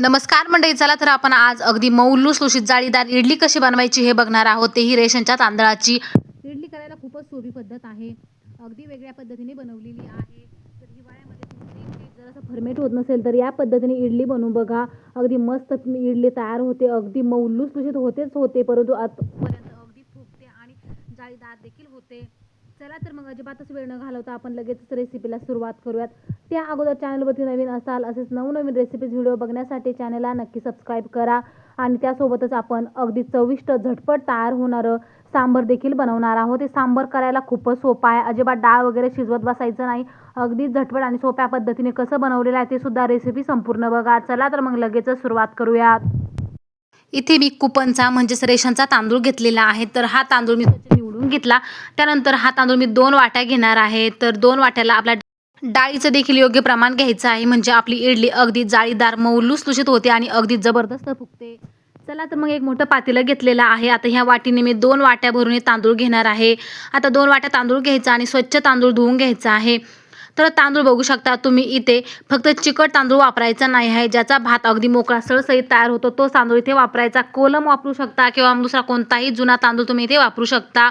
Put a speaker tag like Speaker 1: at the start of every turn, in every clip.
Speaker 1: नमस्कार मंडळी चला तर आपण आज अगदी मौलू लुसलुशीत जाळीदार इडली कशी बनवायची हे बघणार आहोत. तेही रेशनच्या तांदळाची. इडली करायला खूपच सोपी पद्धत आहे. अगदी वेगळ्या पद्धतीने बनवलेली आहे. तर हिवाळ्यामध्ये जर असं फर्मेट होत नसेल तर या पद्धतीने इडली बनवून बघा. अगदी मस्त इडली तयार होते अगदी मौलूस लुसलुशीत होतेच होते परंतु आतपर्यंत अगदी फुगते आणि जाळीदार देखील होते. चला तर मग अजिबातच वेळ न घालवता आपण लगेचच रेसिपीला सुरुवात करूयात. त्या अगोदर चॅनलवरती नवीन असाल असेच नवनवीन रेसिपीज व्हिडिओ बघण्यासाठी चॅनलला नक्की सबस्क्राईब करा. आणि त्यासोबतच आपण अगदी चविष्ट झटपट तयार होणारं सांबर देखील बनवणार आहोत. हे सांबर करायला खूपच सोपं आहे. अजिबात डाळ वगैरे शिजवत बसायचं नाही. अगदी झटपट आणि सोप्या पद्धतीने कसं बनवलेलं आहे ते सुद्धा रेसिपी संपूर्ण बघा. चला तर मग लगेचच सुरुवात करूयात. इथे मी कुपनचा म्हणजेच रेशनचा तांदूळ घेतलेला आहे. तर हा तांदूळ मी घेतला. त्यानंतर हा तांदूळ मी दोन वाट्या घेणार आहे. तर दोन वाट्याला आपला डाळीचं देखील योग्य प्रमाण घ्यायचं आहे. म्हणजे आपली इडली अगदी जाळीदार मऊ लुसलुशीत होते आणि अगदी जबरदस्त फुगते. चला तर मग एक मोठं पातेलं घेतलेलं आहे. आता ह्या वाटीने मी दोन वाट्या भरून हे तांदूळ घेणार आहे. आता दोन वाट्या तांदूळ घ्यायचा आणि स्वच्छ तांदूळ धुवून घ्यायचा आहे. तर तांदूळ बघू शकता तुम्ही इथे. फक्त चिकट तांदूळ वापरायचा नाही आहे. ज्याचा भात अगदी मोकळा सळसळीत तयार होतो तो तांदूळ इथे वापरायचा. कोलम वापरू शकता किंवा दुसरा कोणताही जुना तांदूळ तुम्ही इथे वापरू शकता.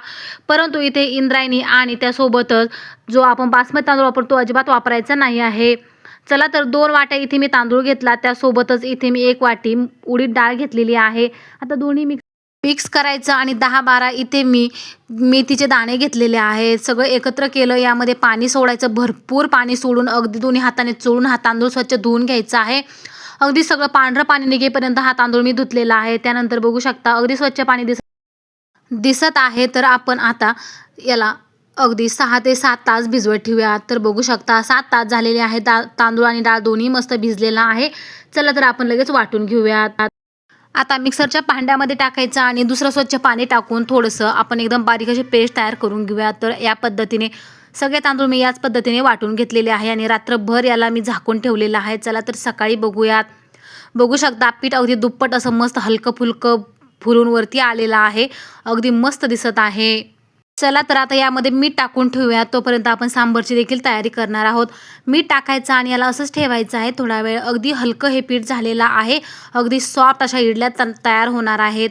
Speaker 1: परंतु इथे इंद्रायणी आणि त्यासोबतच जो आपण बासमती तांदूळ वापरतो अजिबात वापरायचा नाही आहे. चला तर दोन वाट्या इथे मी तांदूळ घेतला. त्यासोबतच इथे मी एक वाटी उडीद डाळ घेतलेली आहे. आता दोन्ही मिक्स मिक्स करायचं आणि दहा बारा इथे मी मेथीचे दाणे घेतलेले आहेत. सगळं एकत्र केलं. यामध्ये पाणी सोडायचं. भरपूर पाणी सोडून अगदी दोन्ही हाताने चोळून हा तांदूळ स्वच्छ धुवून घ्यायचा आहे. अगदी सगळं पांढरं पाणी निघेपर्यंत हा तांदूळ मी धुतलेला आहे. त्यानंतर बघू शकता अगदी स्वच्छ पाणी दिस दिसत आहे. तर आपण आता याला अगदी सहा ते सात तास भिजवत ठेवूया. तर बघू शकता सात तास झालेले आहे दा तांदूळ आणि डाळ दोन्ही मस्त भिजलेला आहे. चला तर आपण लगेच वाटून घेऊयात. आता मिक्सरच्या भांड्यामध्ये टाकायचं आणि दुसरं स्वच्छ पाणी टाकून थोडंसं आपण एकदम बारीक अशी पेस्ट तयार करून घेऊया. तर या पद्धतीने सगळे तांदूळ मी याच पद्धतीने वाटून घेतलेले आहे आणि रात्रभर याला मी झाकून ठेवलेलं आहे. चला तर सकाळी बघूयात. बघू शकता पीठ अगदी दुप्पट असं मस्त हलकं फुलकं फुलून वरती आलेलं आहे. अगदी मस्त दिसत आहे. चला तर आता यामध्ये मीठ टाकून ठेवूया. तोपर्यंत आपण सांबरची देखील तयारी करणार आहोत. मीठ टाकायचं आणि याला असंच ठेवायचं आहे. थोडा वेळ अगदी हलकं हे पीठ झालेलं आहे. अगदी सॉफ्ट अशा इडल्या त तयार होणार आहेत.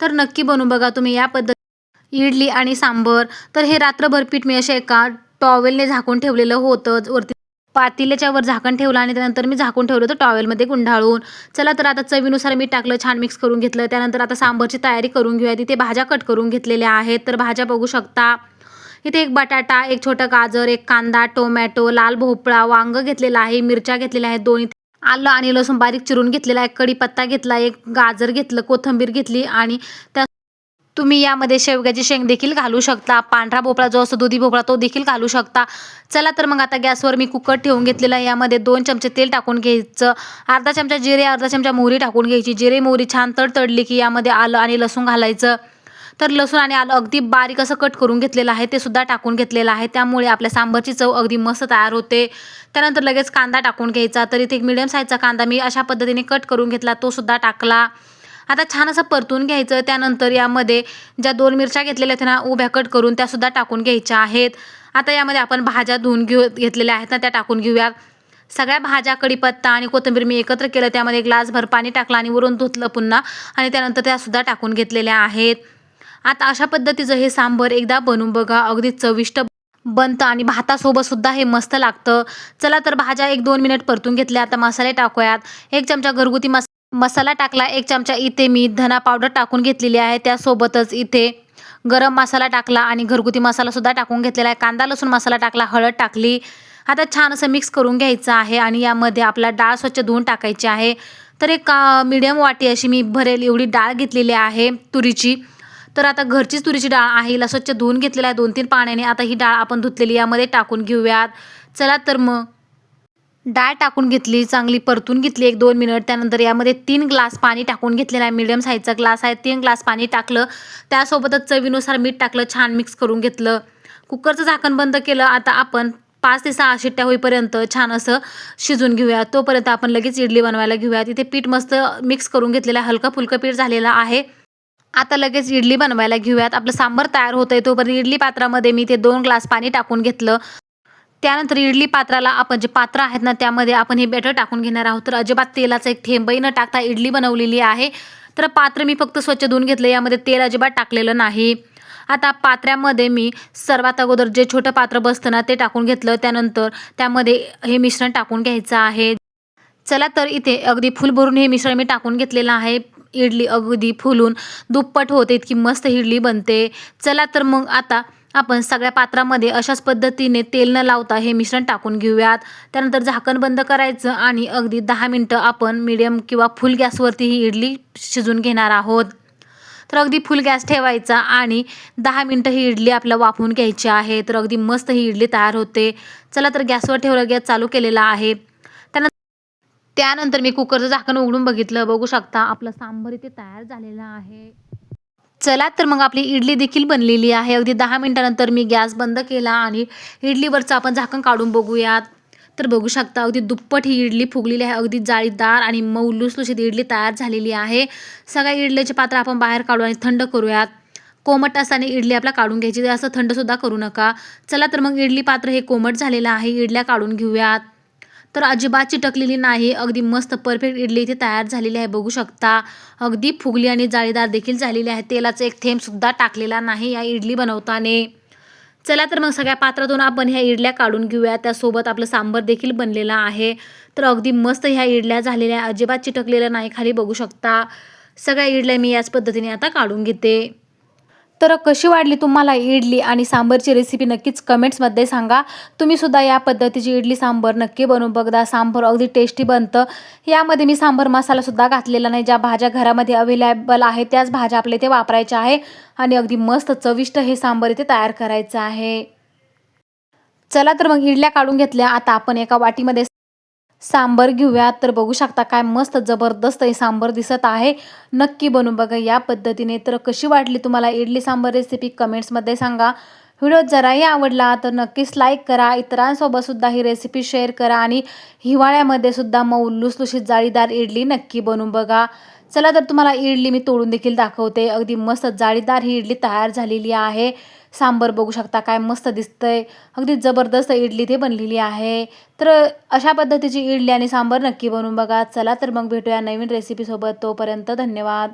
Speaker 1: तर नक्की बनवून बघा तुम्ही या पद्धती इडली आणि सांबर. तर हे रात्रभर पीठ मी असे एका टॉवेलने झाकून ठेवलेलं होतं. वरती पातेल्याच्या वर झाकण ठेवलं आणि त्यानंतर मी झाकून ठेवलं होतं टॉवेलमध्ये गुंडाळून. चला तर आता चवीनुसार मी टाकलं छान मिक्स करून घेतलं. त्यानंतर आता सांबरची तयारी करून घेऊया तिथे भाज्या कट करून घेतलेल्या आहेत. तर भाज्या बघू शकता. इथे एक बटाटा एक छोटं गाजर एक कांदा टोमॅटो लाल भोपळा वांग घेतलेला आहे मिरच्या घेतलेल्या आहेत दोन इथे आलं आणि लसूण बारीक चिरून घेतलेला आहे कढीपत्ता घेतला एक गाजर घेतलं कोथिंबीर घेतली आणि त्या तुम्ही यामध्ये शेवग्याची शेंग देखील घालू शकता. पांढरा भोपळा जो असतो दुधी भोपळा तो देखील घालू शकता. चला तर मग आता गॅसवर मी कुकर ठेवून घेतलेला आहे. यामध्ये दोन चमचे तेल टाकून घ्यायचं. अर्धा चमचा जिरे अर्धा चमचा मोहरी टाकून घ्यायची. जिरे मोहरी छान तडतडली की यामध्ये आलं आणि लसूण घालायचं. तर लसूण आणि आलं अगदी बारीक असं कट करून घेतलेलं आहे. ते सुद्धा टाकून घेतलेलं आहे. त्यामुळे आपल्या सांबरची चव अगदी मस्त तयार होते. त्यानंतर लगेच कांदा टाकून घ्यायचा. तर इथे एक मिडियम साईजचा कांदा मी अशा पद्धतीने कट करून घेतला. तो सुद्धा टाकला. आता छान असं परतून घ्यायचं त्यानंतर यामध्ये ज्या दोन मिरच्या घेतलेल्या आहेत ना उभ्या कट करून त्यासुद्धा टाकून घ्यायच्या आहेत. आता यामध्ये आपण भाज्या धुवून घेऊ घेतलेल्या आहेत ना त्या टाकून घेऊयात सगळ्या भाज्या कढीपत्ता आणि कोथिंबीर मी एकत्र केलं. त्यामध्ये ग्लासभर पाणी टाकलं आणि वरून धुतलं पुन्हा. आणि त्यानंतर त्यासुद्धा टाकून घेतलेल्या आहेत. आता अशा पद्धतीचं हे सांबर एकदा बनवून बघा. अगदी चविष्ट बनतं आणि भातासोबत सुद्धा हे मस्त लागतं. चला तर भाज्या एक दोन मिनिट परतून घेतल्या. आता मसाले टाकूयात. एक चमचा घरगुती मस मसाला टाकला एक चमचा इथे मी धना पावडर टाकून घेतलेली आहे. त्यासोबतच इथे गरम मसाला टाकला आणि घरगुती मसालासुद्धा टाकून घेतलेला आहे. कांदा लसूण मसाला टाकला हळद टाकली. आता छान असं मिक्स करून घ्यायचं आहे आणि यामध्ये आपला डाळ स्वच्छ धुवून टाकायची आहे. तर एक मिडियम वाटी अशी मी भरेल एवढी डाळ घेतलेली आहे तुरीची. तर आता घरचीच तुरीची डाळ आहे हिला स्वच्छ धुवून घेतलेली आहे दोन तीन पाण्याने. आता ही डाळ आपण धुतलेली यामध्ये टाकून घेऊयात. चला तर मग. डाळ टाकून घेतली चांगली परतून घेतली एक दोन मिनिट त्यानंतर यामध्ये तीन ग्लास पाणी टाकून घेतलेलं आहे. मिडियम साईजचा ग्लास आहे. तीन ग्लास पाणी टाकलं. त्यासोबतच चवीनुसार मीठ टाकलं छान मिक्स करून घेतलं. कुकरचं झाकण बंद केलं. आता आपण पाच ते सहा शिट्ट्या होईपर्यंत छान असं शिजून घेऊया. तोपर्यंत आपण लगेच इडली बनवायला घेऊया तिथे पीठ मस्त मिक्स करून घेतलेलं आहे. हलकं फुलकं पीठ झालेलं आहे. आता लगेच इडली बनवायला घेऊयात. आपलं सांबर तयार होतं आहे तोपर्यंत इडली पात्रामध्ये मी ते दोन ग्लास पाणी टाकून घेतलं. त्यानंतर इडली पात्राला आपण जे पात्र आहेत ना त्यामध्ये आपण हे बॅटर टाकून घेणार आहोत. तर अजिबात तेलाचा एक थेंबही न टाकता इडली बनवलेली आहे. तर पात्र मी फक्त स्वच्छ धुवून घेतलं यामध्ये तेल अजिबात टाकलेलं नाही. आता पात्र्यामध्ये मी सर्वात अगोदर जे छोटं पात्र बसतं ना ते टाकून घेतलं. त्यानंतर त्यामध्ये हे मिश्रण टाकून घ्यायचं आहे. चला तर इथे अगदी फुल भरून हे मिश्रण मी टाकून घेतलेलं आहे. इडली अगदी फुलून दुप्पट होते इतकी मस्त इडली बनते. चला तर मग आता आपण सगळ्या पात्रामध्ये अशाच पद्धतीने तेल न लावता हे मिश्रण टाकून घेऊयात. त्यानंतर झाकण बंद करायचं आणि अगदी दहा मिनटं आपण मिडियम किंवा फुल गॅसवरती ही इडली शिजून घेणार आहोत. तर अगदी फुल गॅस ठेवायचा आणि दहा मिनटं ही इडली आपल्याला वाफवून घ्यायची आहे. तर अगदी मस्त ही इडली तयार होते. चला तर गॅसवर ठेवलं गॅस चालू केलेला आहे. त्यानंतर त्यानंतर मी कुकरचं झाकण उघडून बघितलं. बघू शकता आपलं सांबर इथे तयार झालेलं आहे. चला तर मग आपली इडली देखील बनलेली आहे. अगदी दहा मिनटानंतर मी गॅस बंद केला आणि इडलीवरचं आपण झाकण काढून बघूयात. तर बघू शकता अगदी दुप्पट ही इडली फुगलेली आहे. अगदी जाळीदार आणि मऊ लुसलुशीत इडली तयार झालेली आहे. सगळ्या इडलीचे पात्र आपण बाहेर काढू आणि थंड करूयात. कोमट असताना इडली आपला काढून घ्यायची. असं थंडसुद्धा करू नका. चला तर मग इडली पात्र हे कोमट झालेलं आहे. इडल्या काढून घेऊयात. तर अजिबात चिटकलेली नाही. अगदी मस्त परफेक्ट इडली इथे तयार झालेली आहे. बघू शकता अगदी फुगली आणि जाळीदार देखील झालेली आहे. तेलाचा एक थेंबसुद्धा टाकलेला नाही या इडली बनवताना. चला तर मग सगळ्या पात्रातून आपण ह्या इडल्या काढून घेऊया. त्यासोबत आपलं सांबर देखील बनलेला आहे. तर अगदी मस्त ह्या इडल्या झालेल्या अजिबात चिटकलेलं नाही. खाली बघू शकता सगळ्या इडल्या मी याच पद्धतीने आता काढून घेते. तर कशी वाढली तुम्हाला इडली आणि सांबरची रेसिपी नक्कीच कमेंट्समध्ये सांगा. तुम्ही सुद्धा या पद्धतीची इडली सांबर नक्की बनवून बघा. सांबर अगदी टेस्टी बनतं. यामध्ये मी सांबर मसालासुद्धा घातलेला नाही. ज्या भाज्या घरामध्ये अवेलेबल आहे त्याच भाज्या आपल्या इथे वापरायच्या आहे. आणि अगदी मस्त चविष्ट हे सांबर इथे तयार करायचं आहे. चला तर मग इडल्या काढून घेतल्या. आता आपण एका वाटीमध्ये सांबर घेऊयात. तर बघू शकता काय मस्त जबरदस्त हे सांबर दिसत आहे. नक्की बनवून बघा या पद्धतीने. तर कशी वाटली तुम्हाला इडली सांबर रेसिपी कमेंट्समध्ये सांगा. व्हिडिओ जराही आवडला तर नक्कीच लाईक करा. इतरांसोबत सुद्धा ही रेसिपी शेअर करा. आणि हिवाळ्यामध्ये सुद्धा मऊ लुसलुशीत जाळीदार इडली नक्की बनवून बघा. चला तर तुम्हाला इडली मी तोडून देखील दाखवते. अगदी मस्त जाळीदार ही इडली तयार झालेली आहे. सांबर बघू शकता काय मस्त दिसतंय. अगदी जबरदस्त इडली ते बनलेली आहे. तर अशा पद्धतीची इडली आणि सांबर नक्की बनवून बघा. चला तर मग भेटूया नवीन रेसिपीसोबत तोपर्यंत धन्यवाद.